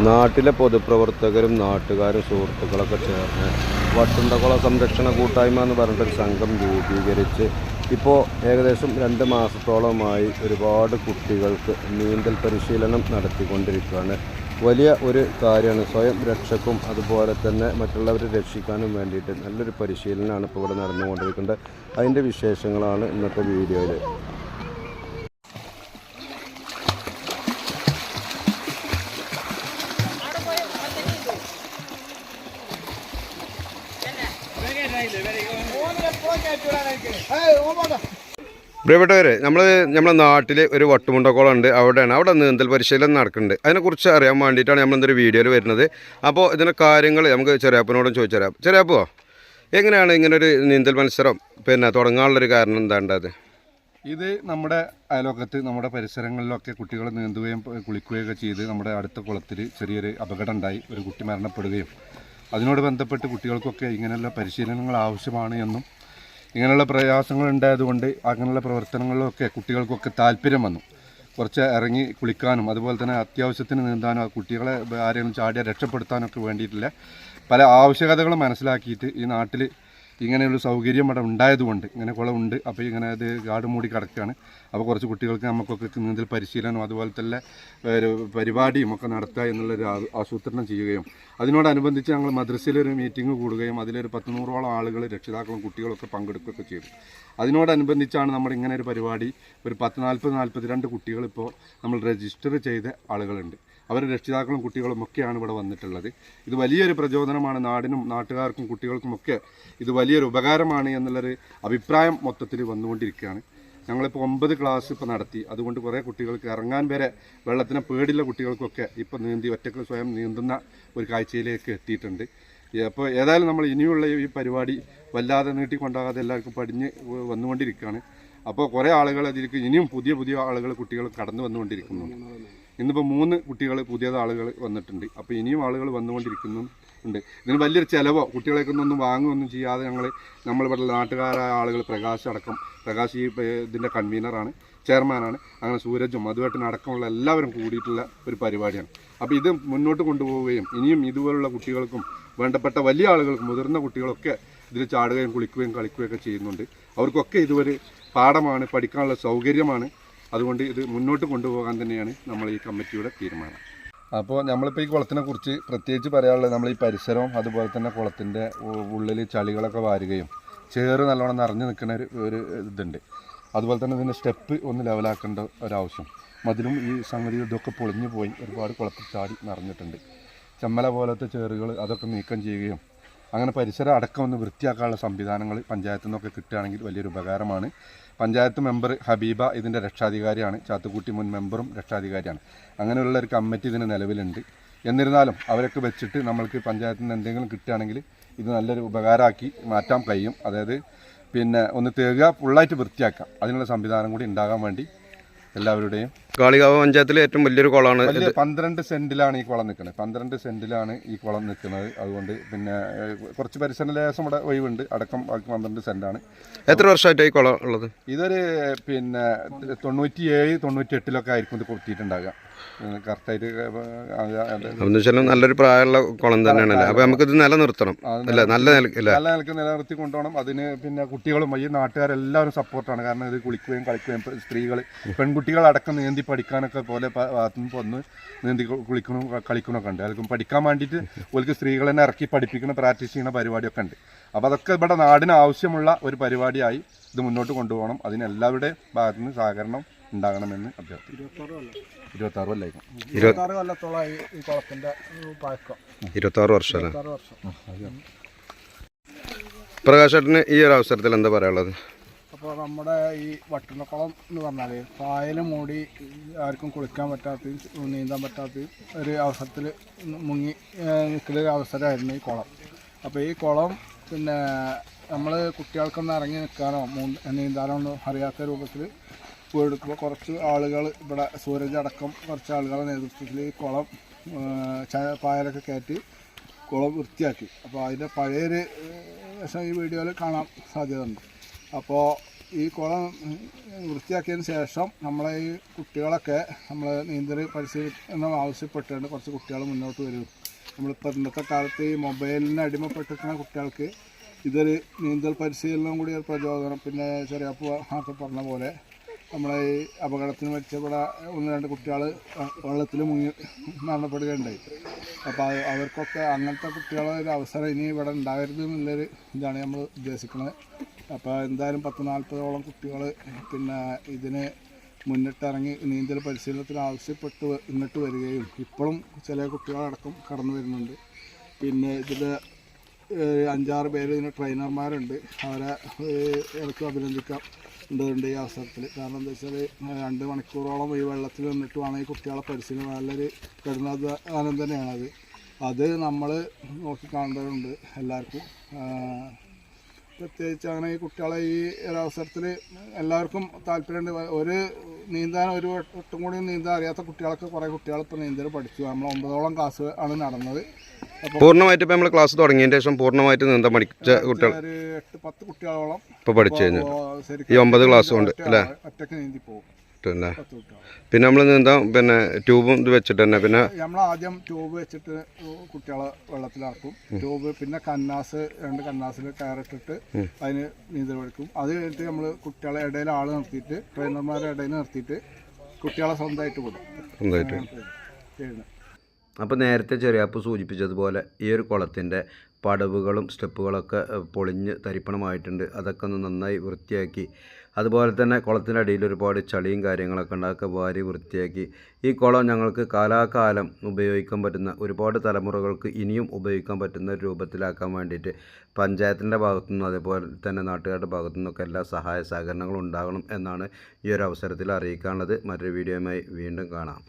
നാട്ടിലെ പൊതുപ്രവർത്തകരും നാട്ടുകാരും സുഹൃത്തുക്കളൊക്കെ ചേർന്ന് വട്ടുണ്ടകുള സംരക്ഷണ കൂട്ടായ്മ എന്ന് പറഞ്ഞിട്ടൊരു സംഘം രൂപീകരിച്ച് ഇപ്പോൾ ഏകദേശം രണ്ട് മാസത്തോളമായി ഒരുപാട് കുട്ടികൾക്ക് നീന്തൽ പരിശീലനം നടത്തിക്കൊണ്ടിരിക്കുകയാണ്. വലിയ ഒരു കാര്യമാണ് സ്വയം രക്ഷക്കും അതുപോലെ തന്നെ മറ്റുള്ളവരെ രക്ഷിക്കാനും വേണ്ടിയിട്ട് നല്ലൊരു പരിശീലനമാണ് ഇപ്പോൾ ഇവിടെ നടന്നുകൊണ്ടിരിക്കുന്നത്. അതിന്റെ വിശേഷങ്ങളാണ് ഇന്നത്തെ വീഡിയോയിൽ പ്രിയപ്പെട്ടവരെ നമ്മൾ നമ്മുടെ നാട്ടിൽ ഒരു വട്ടുമുണ്ടക്കോളം ഉണ്ട് അവിടെയാണ്. അവിടെ നീന്തൽ പരിശീലനം നടക്കുന്നുണ്ട്. അതിനെക്കുറിച്ച് അറിയാൻ വേണ്ടിയിട്ടാണ് നമ്മൾ എന്തൊരു വീഡിയോയിൽ വരുന്നത്. അപ്പോൾ ഇതിന്റെ കാര്യങ്ങൾ നമുക്ക് ചെറിയാപ്പനോടും ചോദിച്ചറിയാം. ചെറിയാപ്പോ എങ്ങനെയാണ് ഇങ്ങനെ ഒരു നീന്തൽ മത്സരം? പിന്നെ തുടങ്ങാനുള്ളൊരു കാരണം എന്താണ്ടത്? ഇത് നമ്മുടെ അയലോക്കത്ത് നമ്മുടെ പരിസരങ്ങളിലൊക്കെ കുട്ടികൾ നീന്തുകയും പ- കുളിക്കുകയും ഒക്കെ ചെയ്ത് നമ്മുടെ അടുത്ത കുളത്തിൽ ചെറിയൊരു അപകടം ഉണ്ടായി ഒരു കുട്ടി മരണപ്പെടുകയും. അതിനോട് ബന്ധപ്പെട്ട് കുട്ടികൾക്കൊക്കെ ഇങ്ങനെയുള്ള പരിശീലനങ്ങൾ ആവശ്യമാണ് എന്നും ഇങ്ങനെയുള്ള പ്രയാസങ്ങൾ ഉണ്ടായതുകൊണ്ട് അങ്ങനെയുള്ള പ്രവർത്തനങ്ങളിലൊക്കെ കുട്ടികൾക്കൊക്കെ താല്പര്യം വന്നു. കുറച്ച് ഇറങ്ങി കുളിക്കാനും അതുപോലെ തന്നെ അത്യാവശ്യത്തിന് നീന്താനും കുട്ടികളെ ആരെയും ചാടിയ രക്ഷപ്പെടുത്താനൊക്കെ വേണ്ടിയിട്ടുള്ള പല ആവശ്യകതകളും മനസ്സിലാക്കിയിട്ട് ഈ നാട്ടിൽ ഇങ്ങനെയുള്ള സൗകര്യം അവിടെ ഉണ്ടായതുകൊണ്ട് ഇങ്ങനെ കുളമുണ്ട് അപ്പോൾ ഇങ്ങനെ അത് കാട് മൂടി കിടക്കുകയാണ്. അപ്പോൾ കുറച്ച് കുട്ടികൾക്ക് നമുക്കൊക്കെ നീന്തൽ പരിശീലനം അതുപോലെ തന്നെ പരിപാടിയും ഒക്കെ നടത്തുക എന്നുള്ളൊരു ആസൂത്രണം ചെയ്യുകയും അതിനോടനുബന്ധിച്ച് ഞങ്ങൾ മദ്രസയിൽ ഒരു മീറ്റിംഗ് കൂടുകയും അതിലൊരു പത്ത് നൂറോളം ആളുകൾ രക്ഷിതാക്കളും കുട്ടികളൊക്കെ പങ്കെടുക്കുകയൊക്കെ ചെയ്തു. അതിനോടനുബന്ധിച്ചാണ് നമ്മൾ ഇങ്ങനെ ഒരു പരിപാടി. ഒരു പത്ത് നാൽപ്പത് നാൽപ്പത്തി രണ്ട് കുട്ടികളിപ്പോൾ നമ്മൾ രജിസ്റ്റർ ചെയ്ത ആളുകളുണ്ട്. അവർ രക്ഷിതാക്കളും കുട്ടികളും ഒക്കെയാണ് ഇവിടെ വന്നിട്ടുള്ളത്. ഇത് വലിയൊരു പ്രചോദനമാണ് നാടിനും നാട്ടുകാർക്കും കുട്ടികൾക്കും ഒക്കെ ഇത് വലിയൊരു ഉപകാരമാണ് എന്നുള്ളൊരു അഭിപ്രായം മൊത്തത്തിൽ വന്നുകൊണ്ടിരിക്കുകയാണ്. ഞങ്ങളിപ്പോൾ ഒമ്പത് ക്ലാസ് ഇപ്പോൾ നടത്തി. അതുകൊണ്ട് കുറേ കുട്ടികൾക്ക് ഇറങ്ങാൻ വരെ വെള്ളത്തിനെ പേടില്ല കുട്ടികൾക്കൊക്കെ ഇപ്പോൾ നീന്തി ഒറ്റയ്ക്ക് സ്വയം നീന്തുന്ന ഒരു കാഴ്ചയിലേക്ക് എത്തിയിട്ടുണ്ട്. അപ്പോൾ ഏതായാലും നമ്മൾ ഇനിയുള്ള ഈ പരിപാടി വല്ലാതെ നീട്ടിക്കൊണ്ടാകാതെ എല്ലാവർക്കും പടിഞ്ഞ് വന്നുകൊണ്ടിരിക്കുകയാണ്. അപ്പോൾ കുറേ ആളുകൾ അതിലേക്ക് ഇനിയും പുതിയ പുതിയ ആളുകൾ കുട്ടികൾ കടന്നു വന്നുകൊണ്ടിരിക്കുന്നുണ്ട്. ഇന്നിപ്പോൾ മൂന്ന് കുട്ടികൾ പുതിയ ആളുകൾ വന്നിട്ടുണ്ട്. അപ്പോൾ ഇനിയും ആളുകൾ വന്നുകൊണ്ടിരിക്കുന്നു ഉണ്ട്. ഇതിന് വലിയൊരു ചിലവോ കുട്ടികളെയൊക്കെ ഒന്നും വാങ്ങുകയൊന്നും ചെയ്യാതെ ഞങ്ങൾ നമ്മളിവിടെ നാട്ടുകാരായ ആളുകൾ പ്രകാശ് അടക്കം പ്രകാശ് ഈ ഇതിന്റെ കൺവീനറാണ് ചെയർമാനാണ്. അങ്ങനെ സൂരജും അതുമായിട്ട് അടക്കമുള്ള എല്ലാവരും കൂടിയിട്ടുള്ള ഒരു പരിപാടിയാണ്. അപ്പോൾ ഇത് മുന്നോട്ട് കൊണ്ടുപോവുകയും ഇനിയും ഇതുപോലുള്ള കുട്ടികൾക്കും വേണ്ടപ്പെട്ട വലിയ ആളുകൾക്കും മുതിർന്ന കുട്ടികളൊക്കെ ഇതിൽ ചാടുകയും കുളിക്കുകയും കളിക്കുകയൊക്കെ ചെയ്യുന്നുണ്ട്. അവർക്കൊക്കെ ഇതുവരെ പാഠമാണ് പഠിക്കാനുള്ള സൗകര്യമാണ് അതുകൊണ്ട് ഇത് മുന്നോട്ട് കൊണ്ടുപോകാൻ തന്നെയാണ് നമ്മൾ ഈ കമ്മിറ്റിയുടെ തീരുമാനം. അപ്പോൾ നമ്മളിപ്പോൾ ഈ കുളത്തിനെ കുറിച്ച് പ്രത്യേകിച്ച് പറയാനുള്ളത് നമ്മൾ ഈ പരിസരവും അതുപോലെ തന്നെ കുളത്തിന്റെ ഉള്ളിൽ ചളികളൊക്കെ വാരുകയും ചേറ് നല്ലോണം നിറഞ്ഞു നിൽക്കുന്ന ഒരു ഒരു ഇതുണ്ട്. അതുപോലെ തന്നെ ഇതിന്റെ സ്റ്റെപ്പ് ഒന്ന് ലെവലാക്കേണ്ട ഒരാവശ്യം. മതിലും ഈ സംഗതി ഇതൊക്കെ പൊളിഞ്ഞു പോയി ഒരുപാട് കുളത്തിൽ ചാടി നിറഞ്ഞിട്ടുണ്ട്. ചെമ്മല പോലത്തെ ചേറുകൾ അതൊക്കെ നീക്കം ചെയ്യുകയും അങ്ങനെ പരിസരം അടക്കം ഒന്ന് വൃത്തിയാക്കാനുള്ള സംവിധാനങ്ങൾ പഞ്ചായത്തു നിന്നൊക്കെ കിട്ടുകയാണെങ്കിൽ വലിയൊരു ഉപകാരമാണ്. പഞ്ചായത്ത് മെമ്പർ ഹബീബ ഇതിന്റെ രക്ഷാധികാരിയാണ്. ചാത്തുക്കുട്ടി മുൻ മെമ്പറും രക്ഷാധികാരിയാണ്. അങ്ങനെയുള്ള ഒരു കമ്മിറ്റി ഇതിന് നിലവിലുണ്ട്. എന്നിരുന്നാലും അവരൊക്കെ വെച്ചിട്ട് നമ്മൾക്ക് പഞ്ചായത്തിൽ നിന്ന് എന്തെങ്കിലും കിട്ടുകയാണെങ്കിൽ ഇത് നല്ലൊരു ഉപകാരമാക്കി മാറ്റാൻ കഴിയും. അതായത് പിന്നെ ഒന്ന് തേകുക ഫുള്ളായിട്ട് വൃത്തിയാക്കാം അതിനുള്ള സംവിധാനം കൂടി ഉണ്ടാകാൻ വേണ്ടി എല്ലാവരുടെയും കാളികാവ് പഞ്ചായത്തിലെ ഏറ്റവും വലിയൊരു കുളമാണ് പന്ത്രണ്ട് സെന്റിലാണ് ഈ കുളം നിൽക്കുന്നത്. പന്ത്രണ്ട് സെന്റിലാണ് ഈ കുളം നിൽക്കുന്നത്. അതുകൊണ്ട് പിന്നെ കുറച്ച് പരിസര ലേശം ഇവിടെ ഒഴിവുണ്ട്. അടക്കം ബാക്കി പന്ത്രണ്ട് സെന്റാണ്. എത്ര വർഷമായിട്ട് ഈ കുളം ഉള്ളത്? ഇതൊരു പിന്നെ തൊണ്ണൂറ്റി ഏഴ് തൊണ്ണൂറ്റി എട്ടിലൊക്കെ ആയിരിക്കും ഇത് കൊത്തിയിട്ടുണ്ടാകുക കറക്റ്റായിട്ട് നല്ലൊരു പ്രായമുള്ള കുളം തന്നെയാണല്ലേ? അപ്പോൾ നമുക്കിത് നിലനിർത്തണം. അല്ല? നല്ല നല്ല നിലയ്ക്ക് നിലനിർത്തി കൊണ്ടുപോകണം. അതിന് പിന്നെ കുട്ടികളും ഈ നാട്ടുകാരെല്ലാവരും സപ്പോർട്ടാണ് കാരണം ഇത് കുളിക്കുകയും കളിക്കുകയും സ്ത്രീകൾ പെൺകുട്ടികൾ അടക്കം നീന്തി പഠിക്കാനൊക്കെ പോലെ ഭാഗത്തുനിന്ന് വന്ന് നീന്തി കുളിക്കണം കളിക്കണമൊക്കെ ഉണ്ട്. അതൊക്കെ പഠിക്കാൻ വേണ്ടിയിട്ട് ഓർക്ക് സ്ത്രീകൾ തന്നെ ഇറക്കി പഠിപ്പിക്കുന്ന പ്രാക്ടീസ് ചെയ്യുന്ന പരിപാടിയൊക്കെ ഉണ്ട്. അപ്പോൾ അതൊക്കെ ഇവിടെ നാടിന് ആവശ്യമുള്ള ഒരു പരിപാടിയായി ഇത് മുന്നോട്ട് കൊണ്ടുപോകണം. അതിന് എല്ലാവരുടെയും ഭാഗത്തുനിന്ന് സഹകരണം ഉണ്ടാകണമെന്ന് അഭ്യർത്ഥിക്കും ഇരുപത്തി ആറ് കൊല്ലായിരിക്കും ഇരുപത്താറ് കൊല്ലത്തോളമായി ഈ കുളത്തിന്റെ പഴക്കം. ഇരുപത്താറ് വർഷം പ്രകാശേട്ടന് ഈ ഒരു അവസരത്തിൽ എന്താ പറയാനുള്ളത്? അപ്പോൾ നമ്മുടെ ഈ വട്ടുണക്കുളം എന്ന് പറഞ്ഞാൽ പായൽ മൂടി ആർക്കും കുളിക്കാൻ പറ്റാത്ത നീന്താൻ പറ്റാത്തയും ഒരു അവസരത്തിൽ മുങ്ങി നിൽക്കുന്ന ഒരു അവസരമായിരുന്നു ഈ കുളം. അപ്പോൾ ഈ കുളം പിന്നെ നമ്മൾ കുട്ടികൾക്കൊന്ന് ഇറങ്ങി നിൽക്കാനോ നീന്താനോ ഒന്നും അറിയാത്ത രൂപത്തിൽ പോയെടുക്കുമ്പോൾ കുറച്ച് ആളുകൾ ഇവിടെ സൂരജ് അടക്കം കുറച്ച് ആളുകളുടെ നേതൃത്വത്തിൽ ഈ കുളം പായലൊക്കെ കയറ്റി കുളം വൃത്തിയാക്കി. അപ്പോൾ അതിന്റെ പഴയൊരു ഈ വീഡിയോയിൽ കാണാൻ സാധ്യതയുണ്ട്. അപ്പോൾ ഈ കുളം വൃത്തിയാക്കിയതിന് ശേഷം നമ്മളെ ഈ കുട്ടികളൊക്കെ നമ്മൾ നീന്തൽ പരിശീലനം ആവശ്യപ്പെട്ടുകൊണ്ട് കുറച്ച് കുട്ടികൾ മുന്നോട്ട് വരും. നമ്മളിപ്പോൾ ഇന്നത്തെ കാലത്ത് ഈ മൊബൈലിന് അടിമപ്പെട്ടിരിക്കുന്ന കുട്ടികൾക്ക് ഇതൊരു നീന്തൽ പരിശീലനം കൂടി ഒരു പ്രചോദനം. പിന്നെ ചെറിയ ഒക്കെ പറഞ്ഞ പോലെ നമ്മളെ ഈ അപകടത്തിന് മരിച്ചപ്പെട ഒന്ന് രണ്ട് കുട്ടികൾ വെള്ളത്തിൽ മുങ്ങി മരണപ്പെടുകയുണ്ടായി. അപ്പോൾ അവർക്കൊക്കെ അങ്ങനത്തെ കുട്ടികളെ ഒരു അവസരം ഇനി ഇവിടെ ഉണ്ടാകരുത് എന്നുള്ളൊരു ഇതാണ് നമ്മൾ ഉദ്ദേശിക്കുന്നത് അപ്പോൾ എന്തായാലും പത്ത് നാൽപ്പതോളം കുട്ടികൾ പിന്നെ ഇതിന് മുന്നിട്ടിറങ്ങി നീന്തൽ പരിശീലനത്തിന് ആവശ്യപ്പെട്ട് ഇങ്ങോട്ട് വരികയും ഇപ്പോഴും ചില കുട്ടികളടക്കം കടന്നു വരുന്നുണ്ട്. പിന്നെ ഇതിൽ അഞ്ചാറ് പേര് ഇതിന് ട്രെയിനർമാരുണ്ട്. അവരെ ഇടയ്ക്ക് അഭിനന്ദിക്കാം ഉണ്ട് ഈ അവസരത്തിൽ കാരണം എന്താ വെച്ചാൽ രണ്ട് മണിക്കൂറോളം ഈ വെള്ളത്തിൽ നിന്നിട്ട് വേണം ഈ കുട്ടികളെ പരിശീലനം നല്ലൊരു കഠിനാധ്വാനം തന്നെയാണത്. അത് നമ്മൾ നോക്കിക്കാണേണ്ടതുണ്ട് എല്ലാവർക്കും. പ്രത്യേകിച്ച് അങ്ങനെ ഈ കുട്ടികളെ ഈ ഒരു അവസരത്തിൽ എല്ലാവർക്കും താല്പര്യമുണ്ട്. ഒരു നീന്താൻ ഒരു ഒട്ടും കൂടി നീന്താൻ അറിയാത്ത കുട്ടികളൊക്കെ കുറേ കുട്ടികൾ ഇപ്പോൾ നീന്തൽ പഠിച്ചു. നമ്മൾ ഒമ്പതോളം ക്ലാസ് ആണ് നടന്നത്. പൂർണമായിട്ട് ഇപ്പോൾ നമ്മൾ ക്ലാസ് തുടങ്ങിയതിന് ശേഷം പൂർണമായിട്ട് നീന്താൻ പഠിച്ച കുട്ടികൾ ഒരു എട്ട് പത്ത് കുട്ടികളോളം ഇപ്പോൾ പഠിച്ചു കഴിഞ്ഞു. ഈ ഒമ്പത് ക്ലാസ് കൊണ്ട് അല്ലേ? ഒറ്റയ്ക്ക് നീന്തി പോകും. പിന്നെ നമ്മൾ എന്താ പിന്നെ ട്യൂബും ഇത് വെച്ചിട്ട് തന്നെ പിന്നെ നമ്മൾ ആദ്യം ട്യൂബ് വെച്ചിട്ട് കുട്ടികളെ വെള്ളത്തിലാക്കും. ട്യൂബ് പിന്നെ കന്നാസ് രണ്ട് കന്നാസിൽ കയറിട്ടിട്ട് അതിന് നീന്തൽ പഠിക്കും. അത് കഴിഞ്ഞിട്ട് നമ്മൾ കുട്ടികളെ ഇടയിൽ ആൾ നിർത്തിയിട്ട് ട്രെയിനർമാരെ ഇടയിൽ നിർത്തിയിട്ട് കുട്ടികളെ സ്വന്തമായിട്ട് വിടും. സ്വന്തമായിട്ട്. ചെയ്യുന്നത് അപ്പോൾ നേരത്തെ ചെറിയാപ്പ് സൂചിപ്പിച്ചതുപോലെ ഈ ഒരു കുളത്തിന്റെ പടവുകളും സ്റ്റെപ്പുകളൊക്കെ പൊളിഞ്ഞ് തരിപ്പണമായിട്ടുണ്ട്. അതൊക്കെ ഒന്ന് നന്നായി വൃത്തിയാക്കി അതുപോലെ തന്നെ കുളത്തിന്റെ അടിയിൽ ഒരുപാട് ചളിയും കാര്യങ്ങളൊക്കെ ഉണ്ടാക്കുക വാരി വൃത്തിയാക്കി. ഈ കുളം ഞങ്ങൾക്ക് കാലാകാലം ഉപയോഗിക്കാൻ പറ്റുന്ന ഒരുപാട് തലമുറകൾക്ക് ഇനിയും ഉപയോഗിക്കാൻ പറ്റുന്ന രൂപത്തിലാക്കാൻ വേണ്ടിയിട്ട് പഞ്ചായത്തിന്റെ ഭാഗത്തുനിന്നും അതേപോലെ തന്നെ നാട്ടുകാരുടെ ഭാഗത്തു നിന്നൊക്കെ എല്ലാ സഹായ സഹകരണങ്ങളും ഉണ്ടാകണം എന്നാണ് ഈ ഒരു അവസരത്തിൽ അറിയിക്കാനുള്ളത്. മറ്റൊരു വീഡിയോയുമായി വീണ്ടും കാണാം.